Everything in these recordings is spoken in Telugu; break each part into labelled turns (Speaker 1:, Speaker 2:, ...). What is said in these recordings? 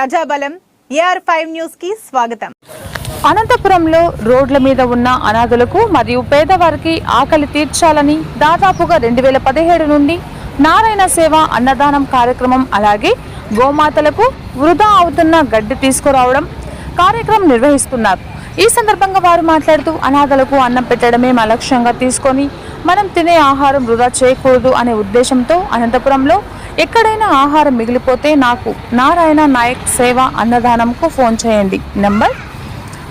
Speaker 1: ప్రజాబలం ఏఆర్ ఫైవ్ న్యూస్కి స్వాగతం.
Speaker 2: అనంతపురంలో రోడ్ల మీద ఉన్న అనాథులకు మరియు పేదవారికి ఆకలి తీర్చాలని దాదాపుగా రెండు వేల పదిహేడు నుండి నారాయణ సేవ అన్నదానం కార్యక్రమం అలాగే గోమాతలకు వృధా అవుతున్న గడ్డి తీసుకురావడం కార్యక్రమం నిర్వహిస్తున్నారు. ఈ సందర్భంగా వారు మాట్లాడుతూ అనాథలకు అన్నం పెట్టడమే మా లక్ష్యంగా తీసుకొని మనం తినే ఆహారం వృధా చేయకూడదు అనే ఉద్దేశంతో అనంతపురంలో ఎక్కడైనా ఆహారం మిగిలిపోతే నాకు నారాయణ నాయక్ సేవ అన్నదానంకు ఫోన్ చేయండి. నంబర్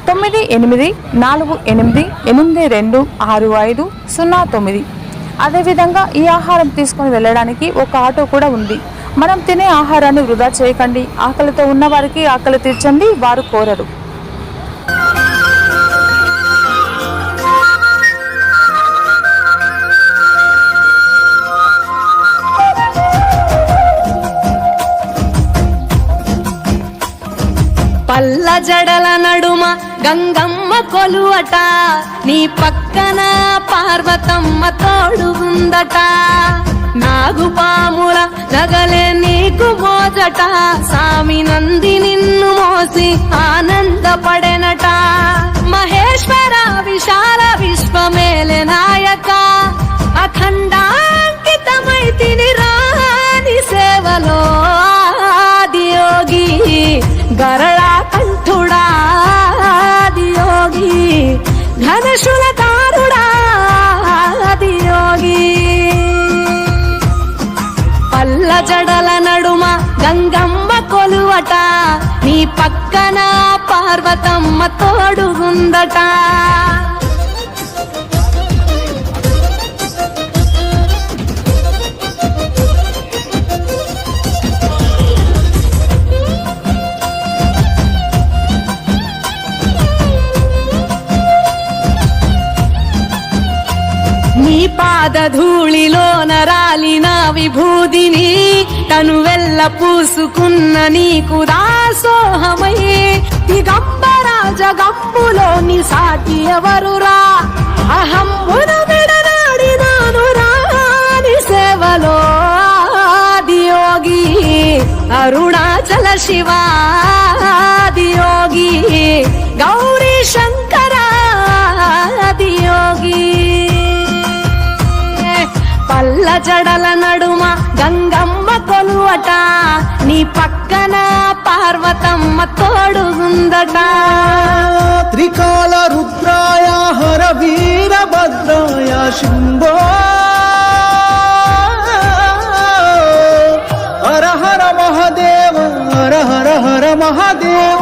Speaker 2: తొమ్మిది ఎనిమిది నాలుగు ఎనిమిది ఎనిమిది రెండు ఆరు ఐదు సున్నా తొమ్మిది. అదేవిధంగా ఈ ఆహారం తీసుకొని వెళ్ళడానికి ఒక ఆటో కూడా ఉంది. మనం తినే ఆహారాన్ని వృధా చేయకండి. ఆకలితో ఉన్నవారికి ఆకలి తీర్చండి. వారు కోరరు.
Speaker 3: జడల నడుమ గంగమ్మ కొలువట. నీ పక్కన పార్వతమ్మ తోడుగుందట నాగుపాముల నగలే నీకు మోజట. ఘనశులకారుడా ఆదియోగి పల్ల జడల నడుమ గంగమ్మ కొలువట నీ పక్కన పార్వతమ్మ ఉందట. నీ పాద ధూళిలో నా విభూదిని తను వెళ్ళ పూసుకున్న నీకు దాసోహమై. దిగంబర జగంబులో నీ సాటి ఎవరురా? అహంబున విడనాడినాను రాని సేవలో దియోగి అరుణాచల శివాది యోగి గౌ జడల నడుమ గంగమ్మ కొలువట. నీ పక్కన పార్వతమ్మ తోడుగుందట.
Speaker 4: త్రికాల రుద్రాయ హర వీరభద్రాయ శంభో హర హర మహదేవ హర హర హర మహదేవ.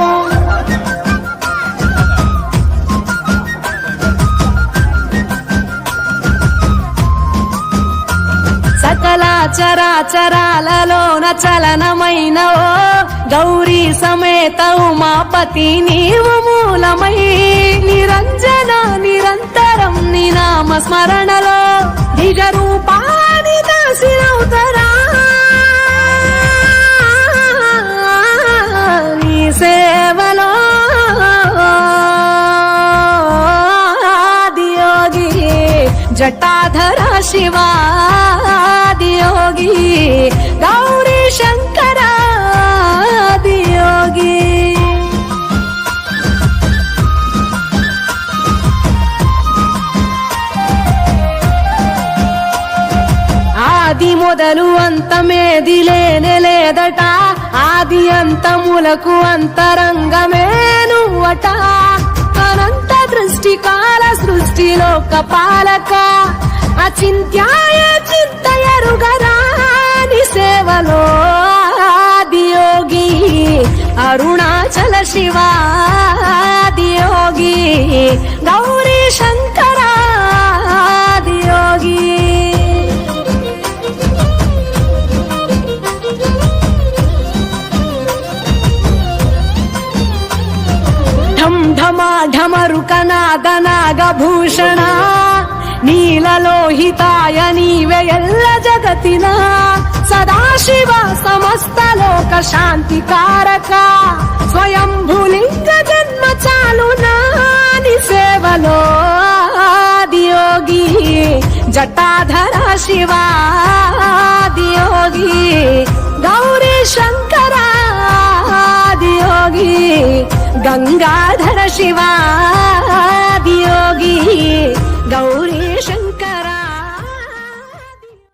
Speaker 3: చరాచరాలలోన చలనమైన ఓ గౌరీ సమేత ఉమాపతి నీవు మూలమై. నిరంజన నిరంతరం నీ నామ స్మరణలో నిజ రూపాన్ని దాసిరవుతరా జటాధర శివాదియోగి గౌరీ శంకరాదియోగి. ఆది మొదలు అంతమేది లేనే లేదట ఆది అంతములకు అంతరంగమే నువ్వట. అనంత దృష్టి కాల సృష్టిలోక పాలక అచింత్యాయ చింతయరుగరాని సేవలో ఆదియోగి అరుణాచల శివాదియోగి గౌర ఢమా ఢమరుక నాగ నాగభూషణ నీలలోహితాయ నీవే ఎల్ల జగతిన. సదాశివ సమస్త లోక శాంతి కారక. స్వయంభులింగ జన్మ చాలు నాని సేవలో. దియోగి జటాధర శివా. దియోగి గౌరీ శంకరా గంగాధర శివాదియోగి గౌరీ